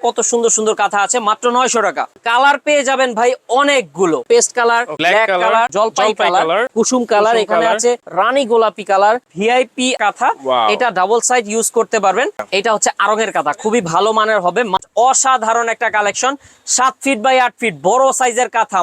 কত সুন্দর সুন্দর কাঁথা আছে মাত্র নয়শো টাকা। কালার পেয়ে যাবেন ভাই অনেকগুলো। পেস্ট কালার ব্ল্যাক কালার জলপাই কালার কুসুম কালার এখানে আছে রানী গোলাপি কালার ভিআইপি কাঁথা। এটা ডাবল সাইড ইউজ করতে পারবেন। এটা হচ্ছে আরঙের কাঁথা খুবই ভালো মানের হবে। অসাধারণ একটা কালেকশন সাত ফিট বাই আট ফিট বড় সাইজের কাঁথা।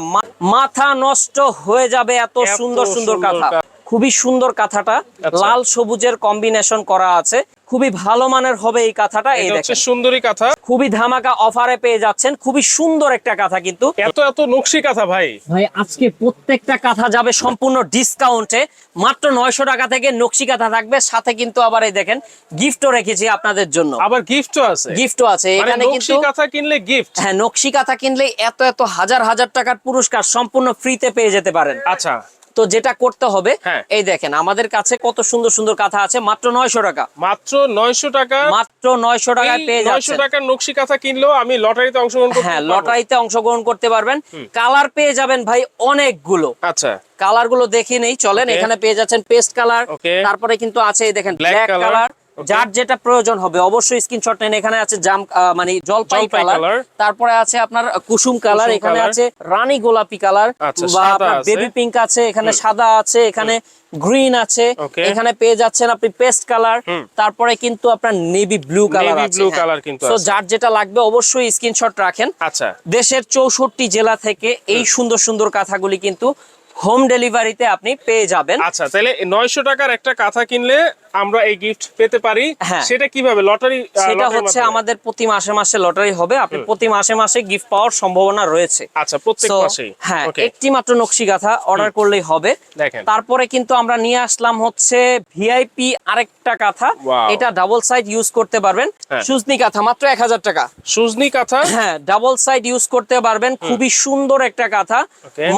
মাথা নষ্ট হয়ে যাবে এত সুন্দর সুন্দর কাঁথা। খুবই সুন্দর কাঁথাটা। আচ্ছা। লাল সবুজের কম্বিনেশন করা আছে। খুবই ভালো মানের হবে এই কাঁথাটা এই দেখেন। সুন্দরী কাঁথা। খুবই ধামাকা অফারে পেয়ে যাচ্ছেন খুবই সুন্দর একটা কাঁথা কিন্তু। এত এত নকশি কাঁথা ভাই। ভাই আজকে প্রত্যেকটা কাঁথা যাবে সম্পূর্ণ ডিসকাউন্টে মাত্র নয়শো টাকা থেকে নকশি কাঁথা থাকবে সাথে কিন্তু আবার এই দেখেন গিফটও রেখেছি আপনাদের জন্য। আবার গিফটও আছে? গিফটও আছে মানে এখানে নকশি কিন্তু কাঁথা কিনলে গিফট হ্যাঁ নকশি কাঁথা কিনলে এত এত হাজার হাজার টাকার পুরস্কার সম্পূর্ণ ফ্রিতে পেয়ে যেতে পারেন। আচ্ছা। তো যেটা করতে হবে হ্যাঁ। এই দেখেন আমাদের কাছে কত সুন্দর সুন্দর কাঁথা আছে মাত্র নয়শো টাকা। মাত্র নয়শো টাকা। মাত্র নয়শো টাকা পেয়ে নয়শো টাকার নকশি কাঁথা কিনলেও আমি লটারিতে অংশগ্রহণ হ্যাঁ লটারিতে অংশগ্রহণ করতে পারবেন। কালার পেয়ে যাবেন ভাই অনেকগুলো। আচ্ছা। কালারগুলো দেখে নেই চলেন এখানে পেয়ে যাচ্ছেন পেস্ট কালার। তারপরে কিন্তু আছে এই দেখেন ব্ল্যাক কালার. যার যেটা প্রয়োজন হবে অবশ্যই স্ক্রিনশট নেন এখানে আছে জাম মানে জলপাই কালার তারপরে আছে আপনার কুসুম কালার এখানে আছে রানী গোলাপি কালার আচ্ছা, বা আপনার বেবি পিঙ্ক আছে এখানে সাদা আছে এখানে গ্রিন আছে এখানে পেয়ে যাচ্ছেন আপনি পেস্ট কালার তারপরে কিন্তু আপনার নেভি ব্লু কালার আছে। blue হ্যাঁ। কিন্তু আছে। যার যেটা লাগবে অবশ্যই স্ক্রিনশট রাখেন। আচ্ছা। দেশের চৌষট্টি জেলা থেকে এই সুন্দর সুন্দর কাঁথাগুলি কিন্তু হোম ডেলিভারিতে আপনি পেয়ে যাবেন। আচ্ছা তাহলে নয়শো টাকার একটা কাঁথা কিনলে আমরা এই গিফট পেতে পারি হ্যাঁ। সেটা কীভাবে? লটারি সেটা হচ্ছে আমাদের প্রতি মাসে মাসে লটারি হবে। আপনি প্রতি মাসে মাসে গিফট পাওয়ার সম্ভাবনা রয়েছে। আচ্ছা প্রত্যেক মাসেই? হ্যাঁ একটি মাত্র নকশি গাথা অর্ডার করলেই হবে। দেখেন। তারপরে কিন্তু আমরা নিয়ে আসলাম হচ্ছে ভিআইপি আরেকটা কাঁথা। এটা ডাবল সাইড ইউজ করতে পারবেন। হ্যাঁ। সুজনি কাঁথা মাত্র এক হাজার টাকা। সুজনি কাঁথা? হ্যাঁ ডাবল সাইড ইউজ করতে পারবেন। খুবই সুন্দর একটা কাঁথা।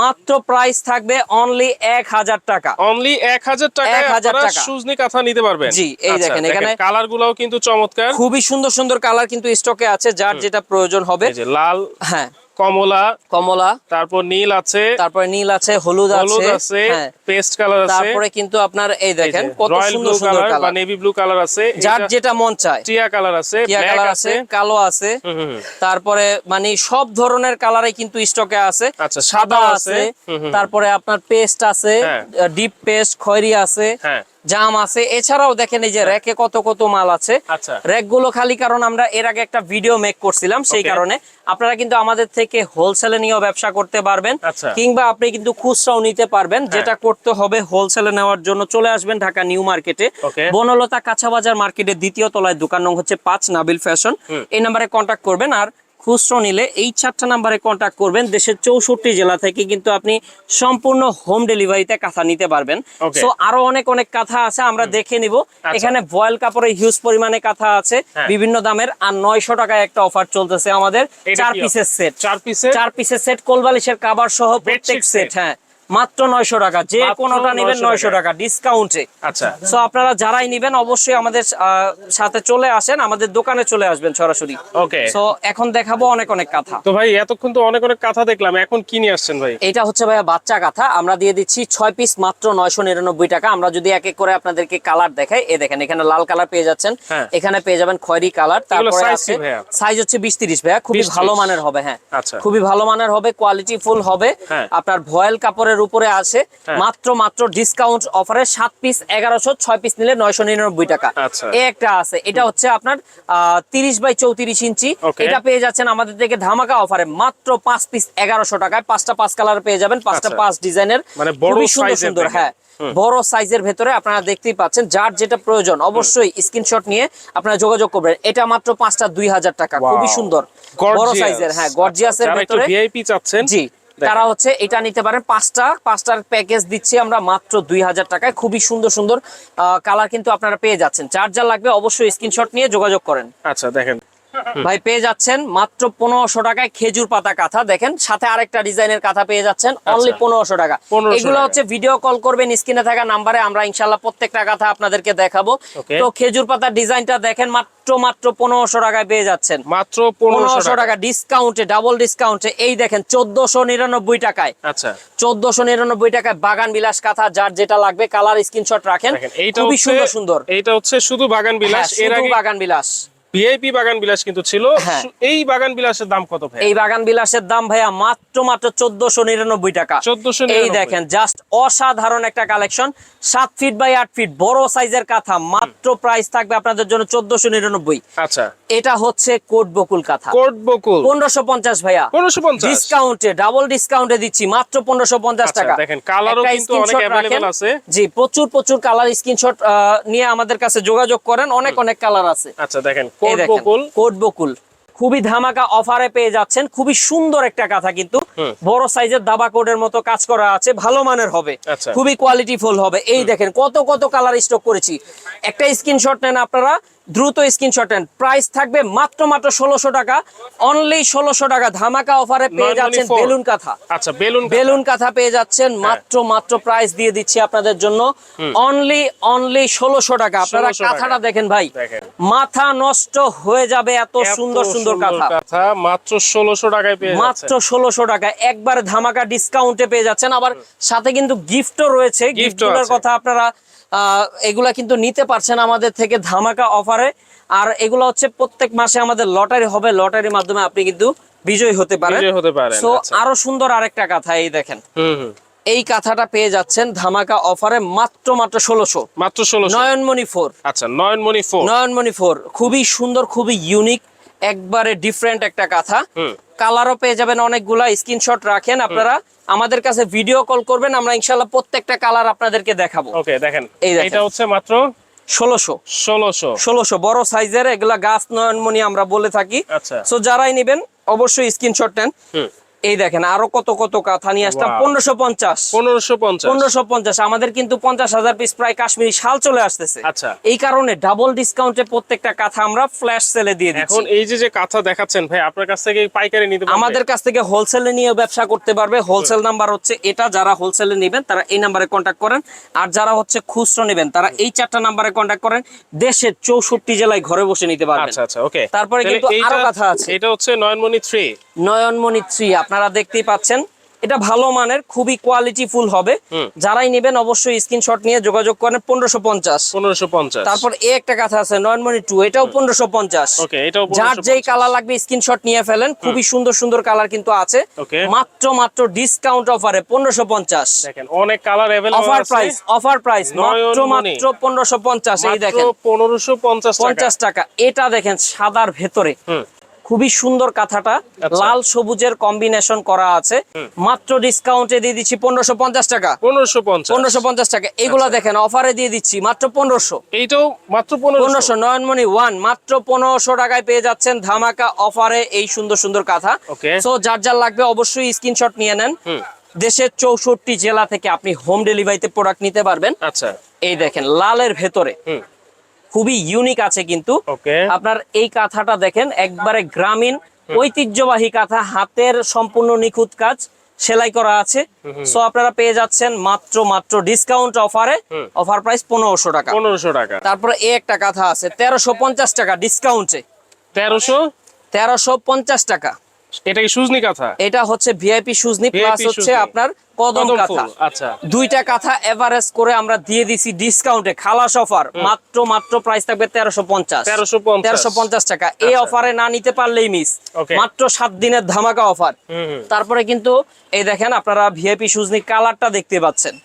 মাত্র প্রাইস থাকবে অনলি এক হাজার টাকা। অনলি এক হাজার টাকায় 1000 আপনারা টাকা। সুজনি কাঁথা নিতে পারবেন? জি, এই দেখেন, এখানে- কালার গুলাও কিন্তু চমৎকার। খুবই সুন্দর সুন্দর কালার কিন্তু স্টকে আছে যার যেটা প্রয়োজন হবে। লাল হ্যাঁ। কমলা কমলা। তারপর নীল আছে। তারপরে নীল আছে হলুদ আছে হ্যাঁ। পেস্ট কালার আছে। তারপরে কিন্তু আপনার এই দেখেন কত সুন্দর সুন্দর কালার বা নেভি ব্লু কালার আছে। যার যেটা মন চায়। টিয়া কালার আছে টিয়া কালার আছে। কালো আছে। তারপরে মানে সব ধরনের কালারে কিন্তু স্টকে আছে। আচ্ছা, সাদা আছে। তারপরে আপনার পেস্ট আছে হ্যাঁ। ডিপ পেস্ট খয়রি আছে। হ্যাঁ। জাম আছে। এছাড়াও দেখেন এই যে র্যাকে কত কত মাল আছে। আচ্ছা। র্যাকগুলো খালি কারণ আমরা এর আগে একটা ভিডিও মেক করছিলাম সেই কারণে। আপনারা কিন্তু আমাদের থেকে হোলসেলে নিয়েও ব্যবসা করতে পারবেন আচ্ছা। কিংবা আপনি কিন্তু খুচরাও নিতে পারবেন। যেটা করতে হবে হোলসেলে নেওয়ার জন্য চলে আসবেন ঢাকা নিউ মার্কেটে। বনলতা কাঁচা বাজার মার্কেটের দ্বিতীয় তলায় দোকান নং হচ্ছে পাঁচ নাবিল ফ্যাশন। এই নাম্বারে কন্ট্যাক্ট করবেন। আর খুচরো নিলে এই চারটা নাম্বারে কন্ট্যাক্ট করবেন। দেশের চৌষট্টি জেলা থেকে কিন্তু আপনি সম্পূর্ণ হোম ডেলিভারিতে কাঁথা নিতে পারবেন। তো আরও অনেক অনেক কাঁথা আছে আমরা দেখে নিব। এখানে বয়েল কাপড়ে হিউজ পরিমাণে কাঁথা আছে হ্যাঁ। বিভিন্ন দামের আর নয়শো টাকায় একটা অফার চলতেছে আমাদের চার পিসের সেট চার পিসের চার পিসের সেট কোলবালিশের কাবার সহ প্রত্যেক সেট হ্যাঁ। মাত্র নয়শো টাকা যে কোনোটা নেবেন নয়শো টাকা। ডিসকাউন্টে আচ্ছা। সো আপনারা যারাই নিবেন অবশ্যই আমাদের সাথে চলে আসেন আমাদের দোকানে চলে আসবেন সরাসরি। ওকে সো এখন দেখাবো অনেক অনেক কাঁথা। তো ভাই এতক্ষণ তো অনেক অনেক কাঁথা দেখলাম এখন কি নিয়ে আসছেন ভাই? এটা হচ্ছে ভাইয়া বাচ্চা কাঁথা আমরা দিয়ে দিচ্ছি ছয় পিস মাত্র নয়শো নিরানব্বই টাকা। আমরা যদি এক এক করে আপনাদেরকে কালার দেখাই এ দেখেন এখানে লাল কালার পেয়ে যাচ্ছেন। হ্যাঁ। এখানে পেয়ে যাবেন খয়েরি কালার তারপরে আছে সাইজ হচ্ছে বিশ তিরিশ ভাইয়া খুবই ভালো মানের হবে হ্যাঁ। আচ্ছা। খুবই ভালো মানের হবে কোয়ালিটি ফুল হবে। হ্যাঁ। আপনার ভয়েল কাপড়ের উপরে আছে হ্যাঁ। মাত্র মাত্র ডিসকাউন্ট অফারে সাত পিস এগারোশো ছয় পিস নিলে নয়শো নিরানব্বই টাকা। আচ্ছা। এ একটা আছে। এটা হচ্ছে আপনার তিরিশ বাই চৌত্রিশ ইঞ্চি। এটা পেয়ে যাচ্ছেন আমাদের থেকে ধামাকা অফারে মাত্র পাঁচ পিস এগারোশো টাকায়। পাঁচটা পাঁচ কালার পেয়ে যাবেন পাঁচটা আচ্ছা। পাঁচ ডিজাইনের। মানে খুবই সুন্দর সুন্দর হ্যাঁ। বড় সাইজের ভেতরে আপনারা দেখতেই পাচ্ছেন যার যেটা প্রয়োজন অবশ্যই স্ক্রিনশট নিয়ে আপনারা যোগাযোগ করবেন। এটা মাত্র পাঁচটা দুই হাজার টাকা। খুবই সুন্দর। বড় সাইজের হ্যাঁ আচ্ছা, গর্জিয়াসের ভেতরে ভিআইপি চাচ্ছেন জি। তারা হচ্ছে এটা নিতে পারেন পাঁচটা পাঁচটার প্যাকেজ দিচ্ছি আমরা মাত্র দুই হাজার টাকায়। খুবই সুন্দর সুন্দর কালার কিন্তু আপনারা পেয়ে যাচ্ছেন। চার্জার লাগবে অবশ্যই স্ক্রিনশট নিয়ে যোগাযোগ করেন। আচ্ছা দেখেন। ভাই পেয়ে যাচ্ছেন মাত্র পনেরোশো টাকায় খেজুর পাতা কাঁথা। দেখেন সাথে আরেকটা ডিজাইনের কাঁথা পেয়ে যাচ্ছেন অনলি পনেরোশো টাকা। এগুলো হচ্ছে ভিডিও কল করবেন স্ক্রিনে থাকা নাম্বারে আমরা ইনশাল্লাহ প্রত্যেকটা কাঁথা আপনাদেরকে দেখাবো। তো খেজুর পাতার ডিজাইনটা দেখেন মাত্র মাত্র পনেরোশো টাকায় পেয়ে যাচ্ছেন। মাত্র পনেরোশো পনেরোশো টাকা। টাকা ডিসকাউন্টে ডাবল ডিসকাউন্টে এই দেখেন চোদ্দশো নিরানব্বই টাকায়। আচ্ছা। চোদ্দশো নিরানব্বই টাকায় বাগান বিলাস কাঁথা যার যেটা লাগবে কালার স্ক্রিনশট রাখেন। খুবই সুন্দর সুন্দর। এইটা হচ্ছে শুধু বাগান বিলাস। এর আগে বাগান বিলাস। ভিআইপি বাগান বিলাস কিন্তু ছিল। হ্যাঁ। এই বাগান বিলাসের দাম কত ভাই এই বাগান বিলাসের দাম ভাইয়া মাত্র মাত্র চোদ্দশো নিরানব্বই টাকা। 1499 এই দেখেন জাস্ট অসাধারণ একটা কালেকশন সাত ফিট বাই আট ফিট বড় সাইজের কাঁথা মাত্র প্রাইস থাকবে আপনাদের জন্য চোদ্দশো নিরানব্বই। আচ্ছা। এটা হচ্ছে কোট বকুল কাঁথা। কোট বকুল। পনেরোশো পঞ্চাশ ভাইয়া। পনেরোশো পঞ্চাশ। ডিসকাউন্টে ডাবল ডিসকাউন্টে দিচ্ছি মাত্র পনেরোশো পঞ্চাশ আচ্ছা, টাকা। দেখেন, কালারও কিন্তু অনেক screenshot আছে। জি প্রচুর প্রচুর কালার স্ক্রিনশট নিয়ে আমাদের কাছে যোগাযোগ করেন। অনেক অনেক কালার আছে। আচ্ছা দেখেন কোট বকুল। খুবই ধামাকা অফারে পেয়ে যাচ্ছেন। খুবই সুন্দর একটা কাঁথা কিন্তু। বড় সাইজের দাবা কোডের মতো কাজ করা আছে। ভালো মানের হবে। আচ্ছা। খুবই কোয়ালিটিফুল হবে। এই দেখেন কত কত কালার স্টক করেছি। একটা স্ক্রিনশট নেন আপনারা। দ্রুত স্ক্রিনশট প্রাইস থাকবে মাত্র মাত্র ষোলোশো টাকা। অনলি ষোলোশো টাকা। ধামাকা অফারে পেয়ে যাচ্ছেন বেলুন কাঁথা। আচ্ছা বেলুন বেলুন কাঁথা পেয়ে যাচ্ছেন হ্যাঁ। মাত্র মাত্র প্রাইস দিয়ে দিচ্ছি আপনাদের জন্য। অনলি অনলি ষোলোশো টাকা। আপনারা 1600 কাঁথাটা দেখেন ভাই। মাথা নষ্ট হয়ে যাবে এত সুন্দর সুন্দর কাঁথা। কাঁথা। মাত্র ষোলোশো টাকায় পেয়ে মাত্র ষোলোশো টাকা। একবার ধামাকা ডিসকাউন্টে পেয়ে যাচ্ছেন। আবার সাথে কিন্তু গিফটও রয়েছে। গিফটগুলোর আছে। কথা আপনারা এগুলা কিন্তু নিতে পারছেন আমাদের থেকে ধামাকা অফারে। আর এগুলো হচ্ছে প্রত্যেক মাসে আমাদের লটারি হবে। লটারির মাধ্যমে আপনি কিন্তু বিজয়ী হতে পারেন। হতে পারেন, আচ্ছা। আরও সুন্দর আরেকটা কথা এই দেখেন। এই কাঁথাটা পেয়ে যাচ্ছেন ধামাকা অফারে মাত্র মাত্র ষোলোশো। মাত্র ষোলোশো। নয়নমণি ফোর। আচ্ছা নয়নমণি ফোর। নয়নমণি ফোর। খুবই সুন্দর খুবই ইউনিক একবারে ডিফারেন্ট একটা কাঁথা। হুম। কালারও পেয়ে যাবেন অনেকগুলা স্ক্রিনশট রাখেন আপনারা। আমাদের কাছে ভিডিও কল করবেন আমরা ইনশাল্লাহ প্রত্যেকটা কালার আপনাদেরকে দেখাবো। ওকে দেখেন। এটা হচ্ছে মাত্র ষোলোশো। ষোলোশো। ষোলোশো বড় সাইজের এগুলা গাছ নয়নমণি আমরা বলে থাকি। আচ্ছা। সো যারাই নেবেন অবশ্যই স্ক্রিনশট নেন। এই দেখেন আরও কত কত কাঁথা নিয়ে আসলাম। পনেরোশো পঞ্চাশ। পনেরোশো পঞ্চাশ। পনেরোশো পঞ্চাশ। আমাদের কিন্তু পঞ্চাশ হাজার পিস প্রায় কাশ্মীরি শাল চলে আসতেছে। আচ্ছা। এই কারণে ডাবল ডিসকাউন্টে প্রত্যেকটা কাঁথা আমরা ফ্ল্যাশ সেলে দিয়ে দিচ্ছি। এখন এই যে যে কাঁথা দেখাচ্ছেন ভাই আপনার কাছ থেকে পাইকারি নিতে? আমাদের কাছ থেকে হোলসেলে নিয়ে ব্যবসা করতে পারবে। হোলসেল নাম্বার হচ্ছে এটা যারা হোলসেলে নেবেন তারা এই নাম্বারে কন্ট্যাক্ট করেন। আর যারা হচ্ছে খুচরো নেবেন তারা এই চারটা নাম্বারে কন্ট্যাক্ট করেন। দেশের চৌষট্টি জেলায় ঘরে বসে নিতে পারবেন। আচ্ছা আচ্ছা ওকে তারপরে কিন্তু আরও কথা আছে। এটা হচ্ছে নয়নমণি থ্রি নয়নমণি থ্রি আপনারা দেখতেই পাচ্ছেন এটা ভালো মানের খুবই কোয়ালিটি ফুল হবে। যারাই নেবেন অবশ্যই স্ক্রিনশট নিয়ে যোগাযোগ করেন পনেরোশো পঞ্চাশ। পনেরোশো পঞ্চাশ। তারপর এ একটা কথা আছে নয়নমণি টু এটাও পনেরোশো পঞ্চাশ। যার 1550 যেই কালার লাগবে স্ক্রিনশট নিয়ে ফেলেন খুবই সুন্দর সুন্দর কালার কিন্তু আছে। মাত্র মাত্র ডিসকাউন্ট অফারে পনেরোশো পঞ্চাশ। অনেক colour offer price offer price মাত্র মাত্র পনেরোশো পঞ্চাশ এই দেখেন। পনেরোশো পঞ্চাশ টাকা। পঞ্চাশ টাকা। এটা দেখেন সাদার ভেতরে। খুবই সুন্দর কাঁথাটা আচ্ছা। লাল সবুজের কম্বিনেশন করা আছে। মাত্র ডিসকাউন্টে দিয়ে দিচ্ছি পনেরোশো পঞ্চাশ টাকা। পনেরোশো পনেরোশো পঞ্চাশ টাকা। এগুলা আচ্ছা। দেখেন অফারে দিয়ে দিচ্ছি মাত্র পনেরোশো। এইটাও মাত্র পনেরোশো। নয়নমণি ওয়ান মাত্র পনেরোশো টাকায় পেয়ে যাচ্ছেন ধামাকা অফারে এই সুন্দর সুন্দর কাঁথা। তো যার যার লাগবে অবশ্যই স্ক্রিনশট নিয়ে নেন। দেশের চৌষট্টি জেলা থেকে আপনি হোম ডেলিভারিতে প্রোডাক্ট নিতে পারবেন। আচ্ছা। এই দেখেন লালের ভেতরে। খুবই ইউনিক আছে কিন্তু। আপনার এই কাঁথাটা দেখেন একবারে গ্রামীণ ঐতিহ্যবাহী কাঁথা হাতের সম্পূর্ণ নিখুঁত কাজ সেলাই করা আছে। সো আপনারা পেয়ে যাচ্ছেন মাত্র মাত্র ডিসকাউন্ট অফারে অফার প্রাইস পনেরোশো টাকা। পনেরোশো টাকা। তারপরে এই একটা কাঁথা আছে তেরোশো পঞ্চাশ টাকা ডিসকাউন্টে তেরোশো? তেরোশো পঞ্চাশ টাকা। এটা কি সুজনি কাঁথা? এটা হচ্ছে ভিআইপি সুজনি প্লাস হচ্ছে আপনার কদম কাঁথা। আচ্ছা। দুইটা কাঁথা এভারেজ করে আমরা দিয়ে দিছি ডিসকাউন্টে খালাস অফার মাত্র মাত্র প্রাইস থাকবে তেরোশো পঞ্চাশ। 1350 তেরোশো পঞ্চাশ টাকা। এই আচ্ছা। অফারে না নিতে পারলেই মিস মাত্র সাত দিনের ধামাকা অফার তারপরে কিন্তু এই দেখেন আপনারা ভিআইপি সুজনি কালারটা দেখতে পাচ্ছেন।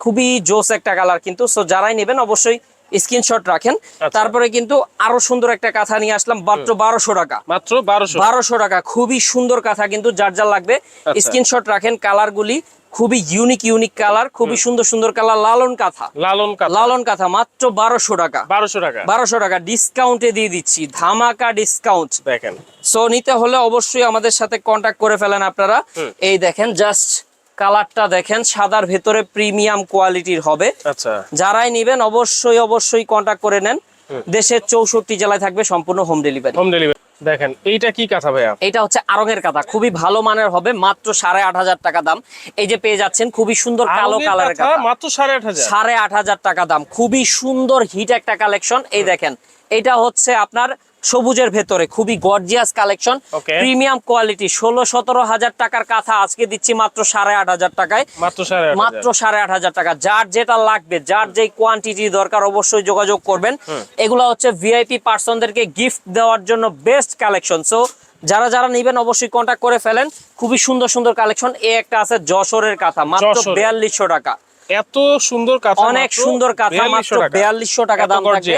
খুবই জোস একটা কালার কিন্তু সো যারাই নেবেন অবশ্যই স্ক্রিনশট রাখেন। আচ্ছা। তারপরে কিন্তু আরও সুন্দর একটা কাঁথা নিয়ে আসলাম মাত্র বারোশো টাকা। মাত্র বারোশো। বারোশো টাকা। খুবই সুন্দর কাঁথা কিন্তু যার যার লাগবে আচ্ছা। স্ক্রিনশট রাখেন কালার গুলি খুবই ইউনিক ইউনিক কালার খুবই সুন্দর সুন্দর কালার লালন কাঁথা। লালন কাঁথা। লালন কাঁথা মাত্র বারোশো টাকা। বারোশো টাকা। বারোশো টাকা ডিসকাউন্টে দিয়ে দিচ্ছি ধামাকা ডিসকাউন্ট দেখেন। সো নিতে হলে অবশ্যই আমাদের সাথে কন্ট্যাক্ট করে ফেলেন আপনারা। এই দেখেন জাস্ট কালারটা দেখেন সাদার ভেতরে প্রিমিয়াম কোয়ালিটির হবে। আচ্ছা। যারাই নিবেন অবশ্যই অবশ্যই কন্ট্যাক্ট করে নেন। দেশের চৌষট্টি জেলায় থাকবে সম্পূর্ণ হোম ডেলিভারি হোম ডেলিভারি দেখেন এইটা কি কাঁথা ভাইয়া? এটা হচ্ছে আরঙের কাঁথা খুবই ভালো মানের হবে মাত্র সাড়ে আট হাজার টাকা দাম। এই যে পেয়ে যাচ্ছেন খুবই সুন্দর কালো কালার কালারের কাঁথা মাত্র সাড়ে আট হাজার। সাড়ে আট হাজার টাকা দাম খুবই সুন্দর হিট একটা কালেকশন এই দেখেন এটা হচ্ছে আপনার সবুজের ভেতরে খুবই গর্জিয়াস কালেকশন প্রিমিয়াম কোয়ালিটি ষোলো সতেরো হাজার টাকার কাঁথা আজকে দিচ্ছি মাত্র সাড়ে আট হাজার টাকায়। মাত্র সাড়ে আট হাজার। টাকা যার যেটা লাগবে যার যে কোয়ান্টিটি দরকার অবশ্যই যোগাযোগ করবেন। এগুলো হচ্ছে ভিআইপি পার্সনদেরকে গিফট দেওয়ার জন্য বেস্ট কালেকশন সো যারা যারা নিবেন অবশ্যই কন্ট্যাক্ট করে ফেলেন। খুবই সুন্দর সুন্দর কালেকশন এ একটা আছে যশোরের কাঁথা মাত্র। বিয়াল্লিশশো টাকা। এত সুন্দর কাঁথা অনেক সুন্দর কাঁথা মাত্র। বিয়াল্লিশশো টাকা। দাম থাকবে।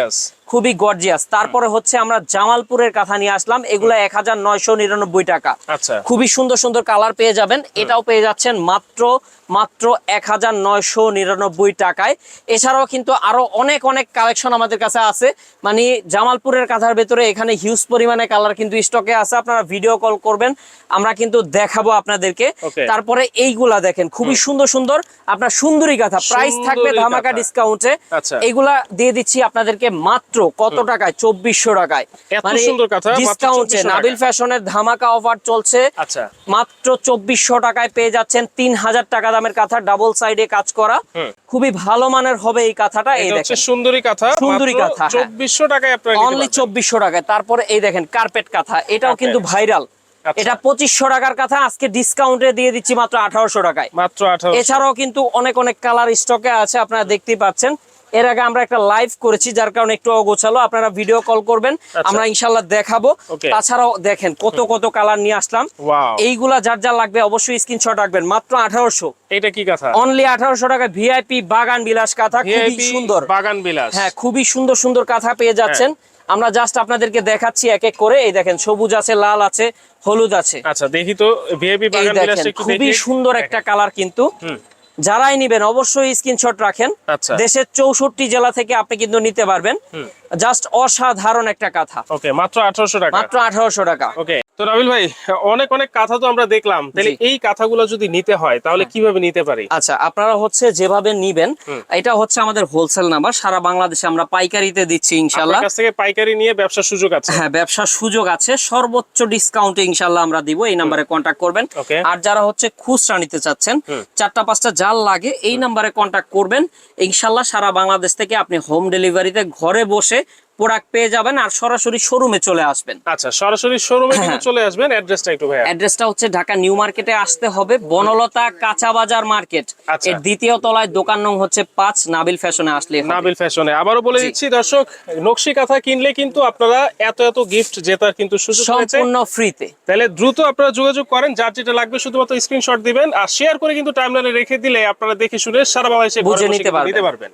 খুবই গর্জিয়াস তারপরে হচ্ছে আমরা জামালপুরের কাঁথা নিয়ে আসলাম। এগুলো এক হাজার নয়শো নিরানব্বই টাকা। আচ্ছা। খুবই সুন্দর সুন্দর কালার পেয়ে যাবেন। এটাও পেয়ে যাচ্ছেন মাত্র মাত্র এক হাজার নয়শো নিরানব্বই টাকায়। এছাড়াও কিন্তু আরও অনেক অনেক কালেকশন আমাদের কাছে আছে। মানে জামালপুরের কাঁথার ভেতরে এখানে হিউজ পরিমাণে কালার কিন্তু স্টকে আছে। আপনারা ভিডিও কল করবেন আমরা কিন্তু দেখাবো আপনাদেরকে। তারপরে এইগুলা দেখেন খুবই সুন্দর সুন্দর। আপনার সুন্দরী কাঁথা প্রাইস থাকবে ধামাকা। ডিসকাউন্টে আচ্ছা। এইগুলা দিয়ে দিচ্ছি আপনাদেরকে মাত্র কত টাকায়? চব্বিশশো টাকায়। সুন্দর ডিসকাউন্টে নাবিল ফ্যাশনের ধামাকা অফার চলছে। আচ্ছা। মাত্র চব্বিশশো টাকায় পেয়ে যাচ্ছেন তিন হাজার টাকা দামের কাঁথা ডাবল সাইডে কাজ করা। খুবই ভালো মানের হবে এই কাঁথাটা এই দেখেন। সুন্দরী কাঁথা সুন্দরী কাঁথা, হ্যাঁ। চব্বিশশো টাকায় অনলি চব্বিশশো টাকায়। তারপরে এই দেখেন কার্পেট কাঁথা। এটাও কিন্তু ভাইরাল আচ্ছা। এটা পঁচিশশো টাকার কথা আজকে ডিসকাউন্টে দিয়ে দিচ্ছি মাত্র আঠারোশো টাকায়। মাত্র এছাড়াও কিন্তু অনেক অনেক কালার স্টকে আছে আপনারা দেখতেই পাচ্ছেন। এর আগে আমরা একটা লাইভ করেছি যার কারণে একটু অগোছালো। আপনারা ভিডিও কল করবেন আমরা ইনশাল্লাহ দেখাবো। তাছাড়াও দেখেন কত কত কালার নিয়ে আসলাম। এইগুলা যার যা লাগবে অবশ্যই স্ক্রিনশট রাখবেন। মাত্র আঠারোশো। এটা কি কাঁথা? অনলি আঠারোশো টাকা ভিআইপি বাগান বিলাস কাঁথা খুবই সুন্দর। বাগান বিলাস। হ্যাঁ খুবই সুন্দর সুন্দর কাঁথা পেয়ে যাচ্ছেন। আমরা জাস্ট আপনাদেরকে দেখাচ্ছি এক এক করে। এই দেখেন সবুজ আছে লাল আছে হলুদ আছে। আচ্ছা দেখি তো ভিআইপি বাগান খুবই সুন্দর একটা কালার কিন্তু। যারাই নিবেন অবশ্যই স্ক্রিনশট রাখেন। আচ্ছা। দেশের চৌষট্টি জেলা থেকে আপনি কিন্তু নিতে পারবেন। জাস্ট অসাধারণ একটা কথা। ওকে মাত্র আঠারোশো টাকা। মাত্র আঠারোশো টাকা। ওকে তো রাবিল ভাই অনেক অনেক কাঁথা তো আমরা দেখলাম। তাহলে। এই কাঁথাগুলো যদি নিতে হয় তাহলে কীভাবে নিতে পারি? আচ্ছা আপনারা হচ্ছে যেভাবে নিবেন এটা হচ্ছে আমাদের হোলসেল নাম্বার সারা বাংলাদেশে আমরা পাইকারিতে দিচ্ছি ইনশাল্লাহ। আপনার কাছ থেকে পাইকারি নিয়ে ব্যবসার সুযোগ আছে? হ্যাঁ ব্যবসার সুযোগ আছে। সর্বোচ্চ ডিসকাউন্টে ইনশাল্লাহ আমরা দিব এই নাম্বারে কন্টাক্ট করবেন। আর যারা হচ্ছে খুচরা নিতে চাচ্ছেন চারটা পাঁচটা জাল লাগে এই নাম্বারে কন্টাক্ট করবেন। ইনশাল্লাহ সারা বাংলাদেশ থেকে আপনি হোম ডেলিভারিতে ঘরে বসে প্রোডাক্ট পেয়ে যাবেন আর সরাসরি শোরুমে চলে আসবেন। আচ্ছা সরাসরি শোরুমে হ্যাঁ। কিন্তু চলে আসবেন। অ্যাড্রেসটা একটু ভাইয়া। অ্যাড্রেসটা হচ্ছে ঢাকা নিউ মার্কেটে আসতে হবে বনলতা কাঁচা বাজার মার্কেট। আচ্ছা। এর দ্বিতীয় তলায় দোকান নং হচ্ছে পাঁচ নাবিল ফ্যাশনে আসলে নাবিল ফ্যাশনে। আবারও বলে দিচ্ছি দর্শক নকশি কাঁথা কিনলে কিন্তু আপনারা এত এত গিফট জেতার কিন্তু সুযোগ রয়েছে। সম্পূর্ণ ফ্রিতে তাহলে দ্রুত আপনারা যোগাযোগ করেন যার যেটা লাগবে শুধুমাত্র স্ক্রিনশট দিবেন আর শেয়ার করে কিন্তু টাইমলাইনে রেখে দিলে আপনারা দেখে শুনে সারা বাংলাদেশে বুঝে নিতে পারবেন।